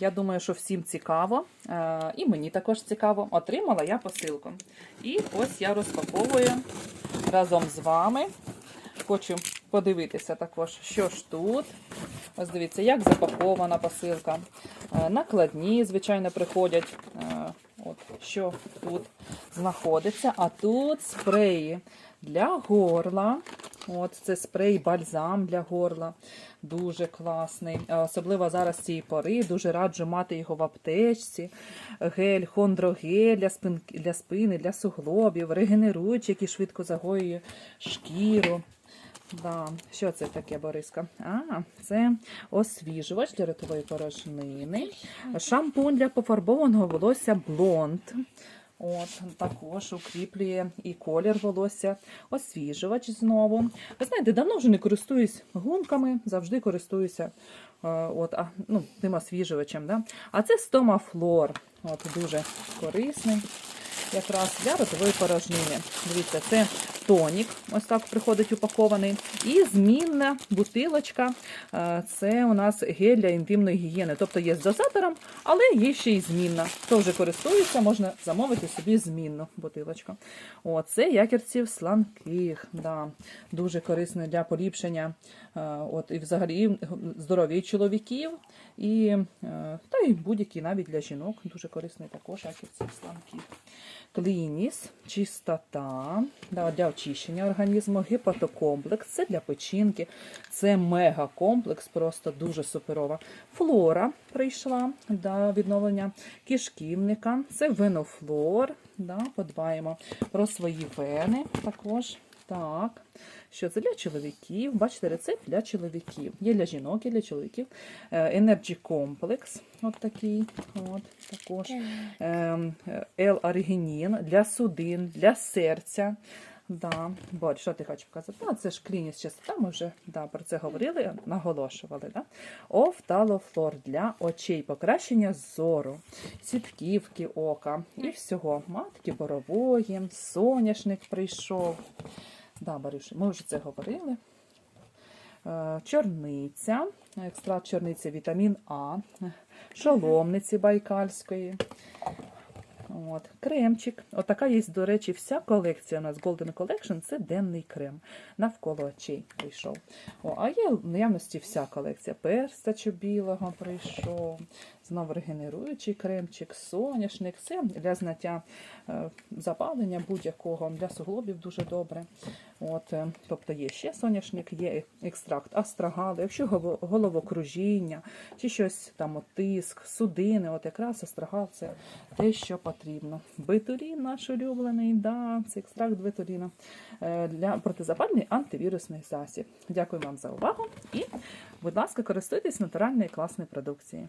Я думаю, що всім цікаво, е, і мені також цікаво. Отримала я посилку. І ось я розпаковую разом з вами. Хочу подивитися також, що ж тут. Ось дивіться, як запакована посилка. Е, Накладні, звичайно, приходять. Е, От, що тут знаходиться. А тут спреї для горла. От це спрей бальзам для горла. Дуже класний. Особливо зараз цієї пори. Дуже раджу мати його в аптечці. Гель, хондрогель для, спин, для спини, для суглобів, регенеруючий, який швидко загоює шкіру. Да. Що це таке, Бориска? А, це освіжувач для ротової порожнини, шампунь для пофарбованого волосся блонд. От, також укріплює і колір волосся, освіжувач знову. Ви знаєте, давно вже не користуюсь гунками, завжди користуюся е, от, а, ну, тим освіжувачем. Да? А це стомафлор. От, дуже корисний якраз для ротової порожнини. Дивіться, це тонік, ось так приходить упакований. І змінна бутилочка. е, Це у нас гель для інтимної гігієни. Тобто є з дозатором, але є ще й змінна. Хто вже користується, можна замовити собі змінну бутилочку. О, це якірців сланких. Да. Дуже корисно для поліпшення е, от, і взагалі здоров'я чоловіків, і, е, та й будь-які навіть для жінок. Дуже корисний також якірців сланких. Клініс, чистота да, для очищення організму, гепатокомплекс, це для печінки, це мегакомплекс, просто дуже суперова. Флора прийшла да, відновлення кишківника, це венофлор. Да, подбаємо про свої вени також. Так, що це для чоловіків? Бачите, рецепт для чоловіків. Є для жінок, є для чоловіків. Е, Energy Complex, от такий, от також. Ем, L-аргінін для судин, для серця. Да. Борь, що ти хочеш показати? А, це ж клініс частота, ми вже да, про це говорили, наголошували. Да? Офталофлор для очей, покращення зору, сітківки ока і всього. Матки борової, соняшник прийшов. Да, Борюш, ми вже це говорили. Е, Чорниця, екстракт чорниці, вітамін А, шоломниці байкальської. От, кремчик. Отака є, до речі, вся колекція у нас Golden Collection це денний крем. Навколо очей прийшов. О, а є в наявності вся колекція. Перстачу білого прийшов. Знову регенеруючий кремчик, соняшник. Це для зняття е, запалення будь-якого, для суглобів дуже добре. От, е, тобто є ще соняшник, є екстракт астрагалу. Якщо головокружіння чи щось там тиск, судини, от якраз астрагал це те, що потрібно. Бетурін наш улюблений, да, це екстракт бетуріна е, для протизапальний антивірусний засіб. Дякую вам за увагу і, будь ласка, користуйтесь натуральною класною продукцією.